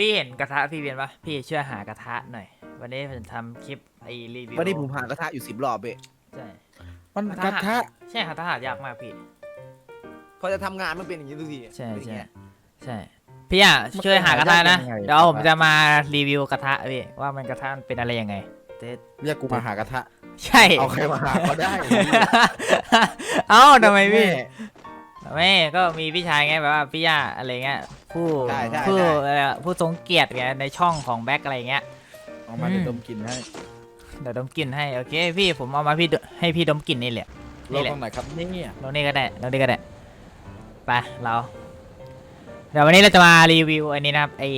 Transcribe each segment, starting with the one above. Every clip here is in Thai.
พี่เห็นกระทะพี่เวียนปะพี่ช่วยหากระทะหน่อย วันนี้ผมจะทำคลิปไอ้รีวิววันนี้ผมหากระทะอยู่สิบรอบเว้ยใช่มันกระทะใช่กระทะหายากมากพี่พอจะทำงานมันเป็นอย่างนี้ทุกทีใช่เป็นอย่างใช่เงี้ยใช่พี่อะมันช่วยหากระทะนะหายากยังไงเดี๋ยวผมจะมารีวิวกระทะพี่ว่ามันกระทะมันเป็นอะไรยังไงเต๊ดเรียกกูมาหากระทะ ใช่เอาใครมาหาก็ได้ เอ้าทำไมพี่แม่ไม่ก็มีพี่ชายไงแบบว่าพี่ย่าอะไรเงี้ย ผู้ใช่ใช่ผู้ใช่อะไรอะผู้ทรงเกียรติไงในช่องของแบ็คอะไรเงี้ย เอามาอืมเดี๋ยวดมกลินให้เดี๋ยวดมกลิ่นให้โอเคพี่ผมเอามาพี่ดให้พี่ดมกลิ่นนี่แหละลนี่งแหละ ตรงไหนครับเนี่ยลงนี่ก็ได้ลงนี่ก็ได้ไปเราเดี๋ยววันนี้เราจะมารีวิวอันนี้นะครับไอ้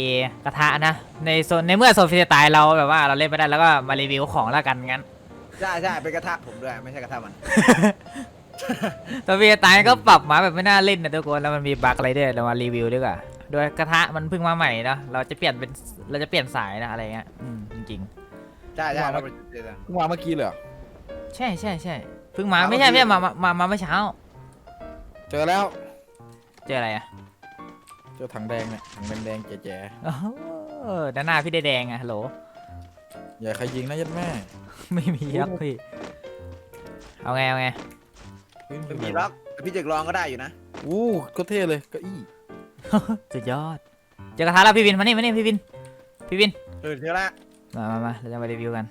กระทะนะในโซนในเมื่อโซนฟรีสไตล์เราแบบว่าเราเล่นไม่ได้แล้วก็มารีวิวของแล้วกันงั้นใช่ใช่เป็นกระทะผมด้วยไม่ใช่กระทะมันโซนฟรีสไตล์ก็ปรับมาแบบไม่น่าเล่นนะทุกคนแล้วมันมีบั๊กอะไรด้วยเรามารีวิวดีกว่า โดยกระทะมันเพิ่งมาใหม่นะเราจะเปลี่ยนเป็นเราจะเปลี่ยนสายนะอะไรเงี้ยอืมจริงใช่ใช่เราเป็นเพิ่งมาเมื่อกี้เลยเหรอๆ ใช่ใช่ใช่เพิ่งมามาไม่ใช่เมื่ไม่อกี้ใช่มามามามาเมื่อเช้า เจอแล้วเจออะไรอะเจอถังแดงเนี่ยถังแดงๆแจ๋โอ้โหด้านหน้าพี่ได้แดงอะฮัลโหล ๆอย่าใครยิงนะยัดแม่ไม่มียักษ์พี่เอาไงเอาไง เฮ้ยมันมีล็อกแต่พี่เจกลองก็ได้อยู่นะอู้ก็เท่เลยเก็อี้ สุดยอด เจอกระทะแล้วพี่วินมานี่มานี่พี่วิน พี่วิน เออเท่าละมามามาเราจะมารีวิวกัน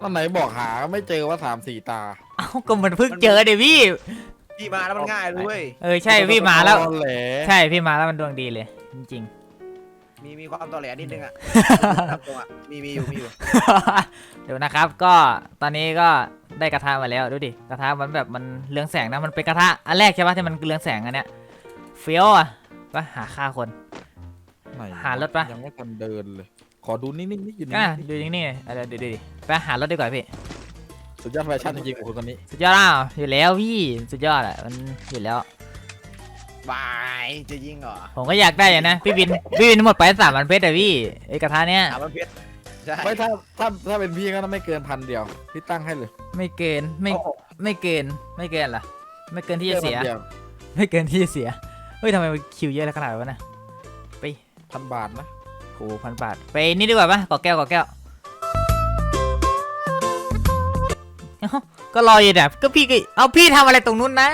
ตอนไหนบอกหาไม่เจอว่าสามสี่ตาเอ้าก็มันเพิ่งเจอเดี๋ยวพี่ พี่มาแล้วมันง่ายเลยเว้ยเออใช่พี่มาแล้ว ตอนแหลใช่พี่มาแล้วมันดวงดีเลย จริงมีมีความตอแหลนิดนึงอะ ครับตรงอะมีมีอยู่มีอยู่ๆ เดี๋ยวนะครับก็ตอนนี้ก็ได้กระทะมาแล้วดูดิกระทะมันแบบมันเรืองแสงนะมันเป็นกระทะอันแรกใช่ปะที่มันเรืองแสงอันเนี้ยเฟี้ยวอะ ก็หาฆ่าคน ไหนหารถปะ ยังไม่ทันเดินเลย ขอดูนิ่งๆนิดอยู่อะนิ่งดูนี่ๆอะไรดูดิไปหารถดีกว่าพี่ๆสุดยอดแฟชั่นจริงๆของคนคนนี้สุดยอดอะอยู่แล้วพี่สุดยอดอะมันอยู่แล้ว บายจะยิงเหรอผมก็อยากได้อย่างนะพี่วินพี่วินหมดไปสามพันเพชรอะพี่ไอ้กระทะเนี้ยถามมันเพชรใช่ไม่ถ้าถ้าถ้าเป็นพี่ก็ไม่เกินพันเดียวพี่ตั้งให้เลยไม่เกินไม่โอ้โหไม่เกินไม่เกินเหรอไม่เกินที่จะเสีย กินพันดีวไม่เกินที่จะเสีย เฮ้ยทำไมมันคิวเยอะขนาดนั้นวะนะไปพันบาทนะโอ้พันบาท ไปนี่ดีกว่าปะกอแก้วกอแก้วเอ้าก็รออยู่เนี่ยก็พี่ก็เอาพี่ทำอะไรตรงนู้นนะ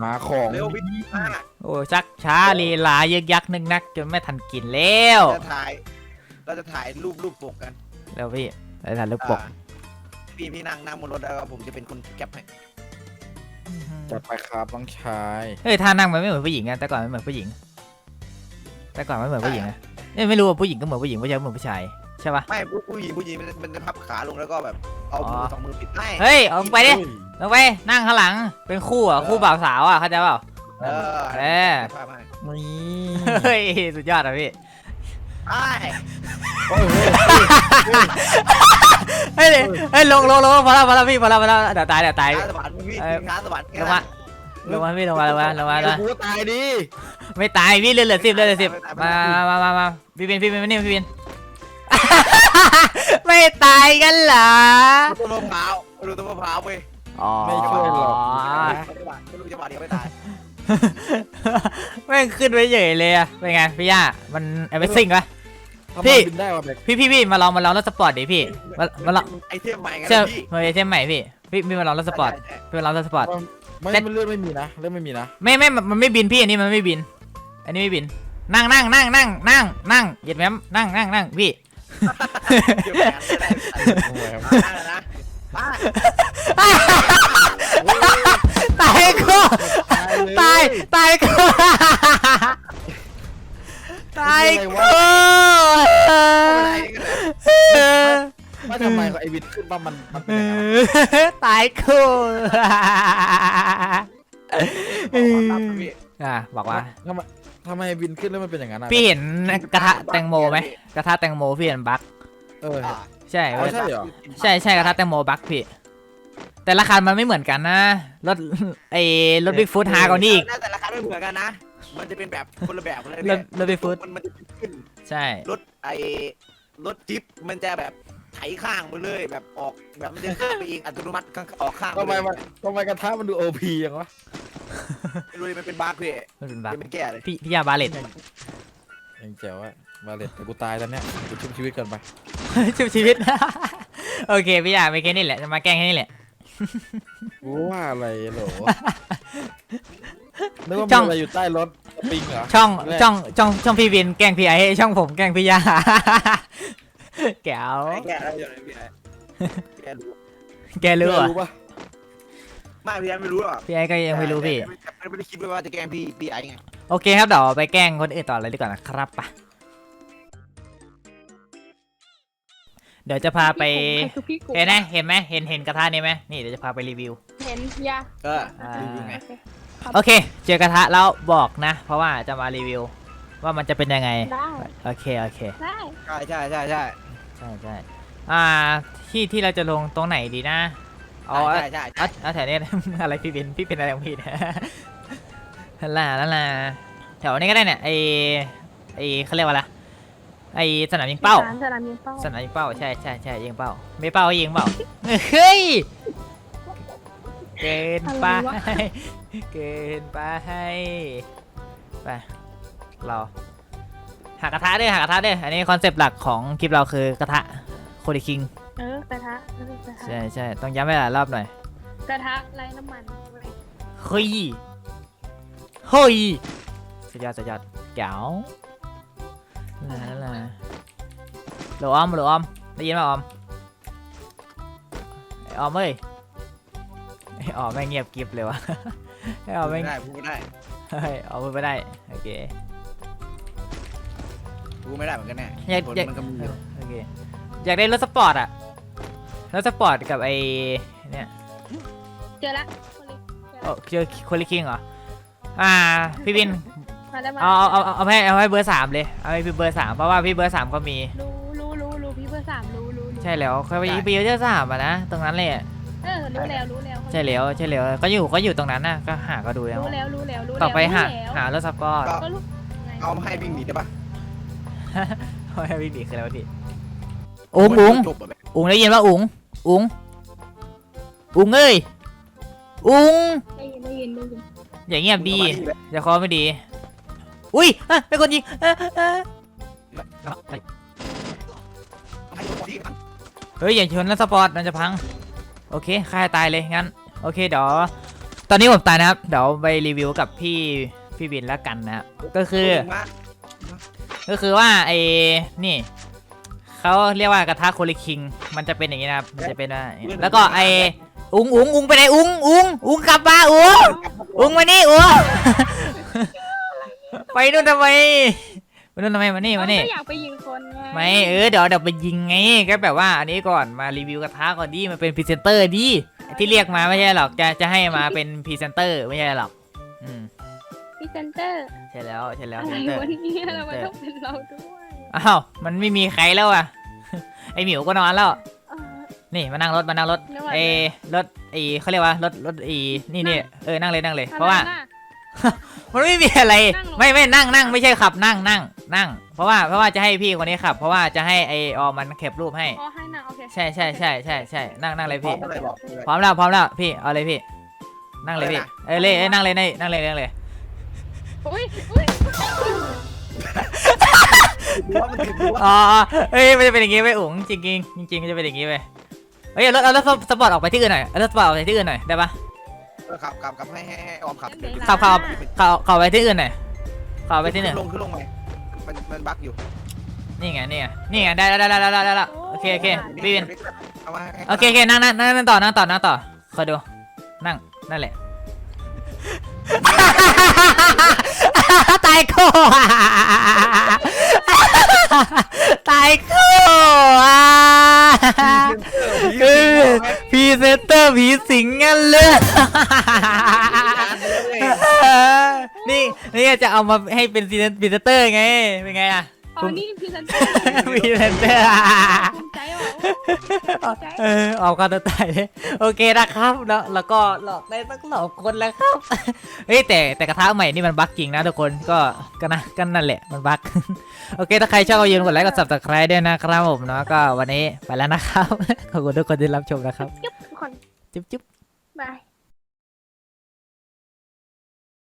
หาของเร็วพี่มากโอ้ชักช้าลีลายึกยักนึกนักจนไม่ทันกินแล้วจะถ่ายเราจะถ่ายรูปรูปปกกัน แล้วพี่ไปถ่ายรูปปกอ่าพี่พี่นั่งนั่งบนรถแล้วก็ผมจะเป็นคนแก็บให้ จัดไปครับน้องชายเฮ้ยท่านั่งมันไม่เหมือนผู้หญิงอะแต่ก่อนไม่เหมือนผู้หญิง แต่ก่อนไม่เหมือนผู้หญิงอะเอ้ยไม่รู้ว่าผู้หญิงก็เหมือนผู้หญิงผู้ชายก็เหมือนผู้ชายใช่ปะ ไม่ผู้ผู้หญิงผู้หญิงมันมันจะพับขาลงแล้วก็แบบเอามืออ๋อสองมือปิดไม่เฮ้ยเอาไปดิเฮ้ยลงไปนั่งข้างหลังเป็นคู่อะคู่บ่าวสาวอะเข้าใจเปล่า เออเออภาพให้นี่เฮ้ยสุดยอดอะพี่ไอ้โอ้ยเฮ้ยเฮ้ย เฮ้ยลงลงลงพอแล้วพอแล้วพี่พอแล้วพอแล้วเดี๋ยวตายเดี๋ยวตายขาสะบัดพี่เออขาสะบัดลงมาลงมาพี่ลงมาลงมาลงมาลงเดี๋ยมาวกูตายดิไม่ตายพี่เลือดเหลือสิบเลือดเหลือสิบมามามามาพี่เป็นพี่เป็นมานี่พี่เป็นไม่ตายกันเหรอดูต้นมะพร้าวดูต้นมะพร้าวเว้ยอ๋อไม่ช่วยหรอกไม่ได้บาดไม่รู้จะบาดเดียวไม่ตายแม่งขึ้นไปเฉยเลยอะเป็นไงพี่ย่ามันเอเวอร์ซิงปะ ทำพี่ไมบินได้วะเด็กพี่พี่พี่มาลองมาลองรถสปอร์ตดิพี่มามาลองไอเทมใหม่กันเชื่อพี่มาเทมใหม่พี่พี่พี่มาลองรถสปอร์ตใช่ใช่พี่มาลองรถสปอร์ต ไม่เซ็ตมันเลื่อนไม่มีนะเลื่อนไม่มีนะไม่ไม่มันมันไม่บินพี่อันนี้มันไม่บิน อันนี้ไม่บิน นั่งนั่งนั่งนั่งนั่งนั่งเหยียดแม้มนั่งนั่งนั่งพี่เดี๋ยวแขนจะได้โอ้ยครับมาแล้วนะมาตายกูตายตายกู ไม่ทำไมไอ้บินขึ้นว่ามันมันเป็นอย่างนั้นวะตายกูพี่อะบอกว่า ทำไมทำไมบินขึ้นแล้วมันเป็นอย่างนั้นอะพี่เห็นกระทะแตงโมไหมกระทะแตงโมพี่เห็นบั๊กเออใช่อ๋อใช่เหรอใช่ใช่กระทะแตงโมบั๊กพี่ แต่ราคามันไม่เหมือนกันนะรถไอ้รถบิ๊กฟูดฮากว่านี่อีก แต่ราคาไม่เหมือนกันนะ มันจะเป็นแบบคนละแบบเลยรถรถบิ๊กฟูดมันมันจะขึ้น ใช่ รถไอรถจิ๊บมันจะแบบ ไถข้างไปเลยแบบออกแบบมันจะข้างไปเองอัตโนมัติข้างออกข้างทำไมมันทำไมกระทะมันดูโอพีอย่างวะไม่รู้ดิมันเป็นบาร์พี่มันเป็นบั๊กยังไม่แก้เลยพี่พี่ยาบาเลตยังเจ๋วอะมาเลยแต่กูตายแล้วเนี่ยกูชุบชีวิตกันไปชุบชีวิต โอเคพี่อยากไปแค่นี้แหละจะมาแกล้งแค่นี้แหละกูว่าอะไรเหรอนึกว่าจ้มีองอะไรอยู่ใต้รถปิงเหรอช่องแรกช่องช่องช่องพี่วินแกล้งพี่ไอช่องผมแกล้งพี่ยา แก้วไอ้แกอะไรอยู่ไหนพี่ไอ้แกรู้แกรู้เหรอะรู้ปะไม่พี่ไอ้ไม่รู้หรอกพี่ไอก็ยังไม่รู้พี่แต่ไม่ได้คิดว่าจะแกล้งพี่พี่ไอ้ไง โอเคครับเดี๋ยวไปแกล้งคนอื่นต่อเลยดีกว่านะครับไปเดี๋ยวจะพาไป ใครคือพี่กุ๊กเห็นไหมเห็นไหมเห็นเห็นกระทะนี้ไหมนี่เดี๋ยวจะพาไปรีวิว เห็นยาก็อ่า รีวิวไงโอเคโอเค เจอกระทะแล้วบอกนะ เพราะว่าจะมารีวิว ว่ามันจะเป็นยังไง ได้โอเค โอเค ได้ใช่ใช่ใช่ใช่ ใช่ใช่อ่าที่ที่เราจะลงตรงไหนดีนะเอาใช่ใช่ใช่เอาเอาแถวนี้อะไรพี่เป็นพี่เป็นอะไรของพี่เนี่ยนั่นล่ะนั่นล่ะแถวนี้ก็ได้เนี่ยไอไอเขาเรียกว่าอะไรไอสนามยิงเป้า สนามยิงเป้าสนามยิงเป้าใช่ใช่ใช่ยิงเป้า ไม่เป้าก็ยิงเป้าเฮ้ยเกินไปเกินไปไปเรา หากระทะด้วยหากระทะด้วยอันนี้คอนเซปต์หลักของคลิปเราคือกระทะโคดิคิงเออกระทะเออกระทะใช่ใช่ต้องย้ำให้หลายรอบหน่อยกระทะไร้น้ำมันเว้ยเฮ้ยเฮ้ยสุดยอดสุดยอดแก๋วลาลาโหลออมโหลออมได้ยินไหมออมไอออมเอ้ยไอออมไม่งเงียบกริบเลยวะไอออมพูดไม่ไม่งได้พูดไม่ได้เฮ้ยเอาพูดไม่ได้โอเค พูไม่ได้เหมือนกันแน่อยากอยาก มันก็มีอยู่โอเคอยากได้รถสปอร์ตอะรถสปอร์ตกับไอเนี่ยเจอละคนเลยเจอโอ้ละเจอโคลิคิงเหรออ่าพี่วินมาแล้มาเอาเอาเอาเอาให้เอาให้เบอร์สามเลยเอาให้พี่เบอร์สามเพราะว่าพี่เบอร์สามก็มี รู้รู้รู้รู้พี่เบอร์สามรู้รู้รู้ใช่แล้วเขาไปไปเบอร์สามอะนะตรงนั้นเลยอะเออรู้แล้วรู้แล้วใช่แล้วใช่แล้วก็อยู่ก็อยู่ตรงนั้นนะก็หาก็ดูแล้ว รู้แล้วรู้แล้วรู้แล้วต่อไปหารู้แล้วหารถสปอร์ตก็รู้ไงเอามาให้วิ่งหนีได้ปะ เอาให้พี่ดีคือแล้วพี่อุ๋งอุ๋งจบแบบอุ๋งได้ยินว่าอุ๋งอุ๋งอุ๋งเอ้ยอุ๋งได้ยินได้ยินได้ยินอย่างเงียบดีจะคอไม่ดี อุ้ยอะเป็นคนยิงเอ่อเอ่อให้คนที่มันเฮ้ยอย่าชนนะสปอร์ตมันจะพัง โอเคค่ายตายเลยงั้น โอเคเดี๋ยวตอนนี้ผมตายนะครับ เดี๋ยวไปรีวิวกับพี่พี่บินแล้วกันนะครับก็คือมา ก็คือว่าไอ้นี่เขาเรียกว่ากระทะโคลิคิง มันจะเป็นอย่างนี้นะครับมันจะเป็นว่าแล้วก็ไอ้อุงอุงอุงไปไหนอุงอุงอุงกลับมาอุงอุงมานี่อุงไปนู่นทำไมไปนู่นทำไมมานี่มานี่ก็อยากไปยิงคนไงไม่เออเดี๋ยวเดี๋ยวไปยิงไงก็แบบว่าอันนี้ก่อนมารีวิวกระทะก่อนดิมันเป็นพรีเซนเตอร์ดิที่เรียกมาไม่ใช่หรอกจะจะให้มาเป็นพรีเซนเตอร์ไม่ใช่หรอก อืม พี่เซนเตอร์ใช่แล้วใช่แล้วอะพไรรีเซนเตอร์วะเนี่ยทำไมต้องเป็นเราด้วยอ้าวมันไม่มีใครแล้วอะ ไอหมิวก็นอนแล้ว เออ นี่มานั่งรถมานั่งรถนึกว่าไอรถไอเขาเรียกว่ารถรถไอนี่นี่เออนั่งเลยนั่งเลยเพราะว่าทำไมน่มันไม่มีอะไร นั่งลงไม่ไม่นั่งนั่งไม่ใช่ขับนั่งนั่งนั่ง เพราะว่าเพราะว่าจะให้พี่คนนี้ขับ เพราะว่าจะให้ไอออมมันเก็บรูปให้ อ๋อให้นะโอเคใช่ใช่ใช่ใช่ใช่นั่งนั่งเลยพร้อพี่มอะไรบอกเลย พร้อมแล้วพร้อมแล้วพี่เอาเลยพี่ นั่งเลยพี่อะไรนะเอ้ยเลยเอ้ยนั่งเลยนั่งนั่งเลยนั่งเลย อุ้ยอุ้ยว่ามันติดรั้วอ๋อเอ้ยมันจะเป็นอย่างงี้ไปอุ๋งจริงจริงๆจริงๆมันจะเป็นอย่างงี้ไปเฮ้ยเอารถเอารถสปอร์ตออกไปที่อื่นหน่อยเอารถสปอร์ตออกไปที่อื่นหน่อยได้ปะเออขับขับขับให้ให้ให้ออมขับขับขับขับขับไปที่อื่นหน่อยขับไปที่หนึ่งลงขึ้นลงไปมันมันบั๊กอยู่นี่ไงนี่ไงนี่ไงได้ได้ได้ได้ได้ได้แล้วโอเคโอเคพี่วินเอามาให้โอเคโอเคนั่งนั่งนั่งนั่งต่อนั่งต่อนั่งต่อคอยดูนั่งนั่นแหละ ตายโคตายโคอะคือพรีเซนเตอร์ผีสิงงั้นเลยนี่นี่จะเอามาให้เป็นพรีเซนเตอร์ไงเป็นไงอะ อ๋อนี่พรีเซนเตอร์พรีเซนเตอร์ ภูมิใจเหรอใจเออออกกันตัวตายเลยโอเคนะครับแล้วแล้วก็หลอกได้สักหลอกคนแล้วครับ เฮ้ยแต่แต่กระทะใหม่นี่มันบั๊กจริงนะทุกคนก็ก็นะก็นั่นแหละมันบั๊ก โอเค ถ้าใครชอบก็อย่าลืมกดไลค์กด subscribe ด้วยนะครับผมเนาะก็วันนี้ไปแล้วนะครับ ขอบคุณทุกคนที่รับชมนะครับ จุ๊บทุกคนจุ๊บจุ๊บ บาย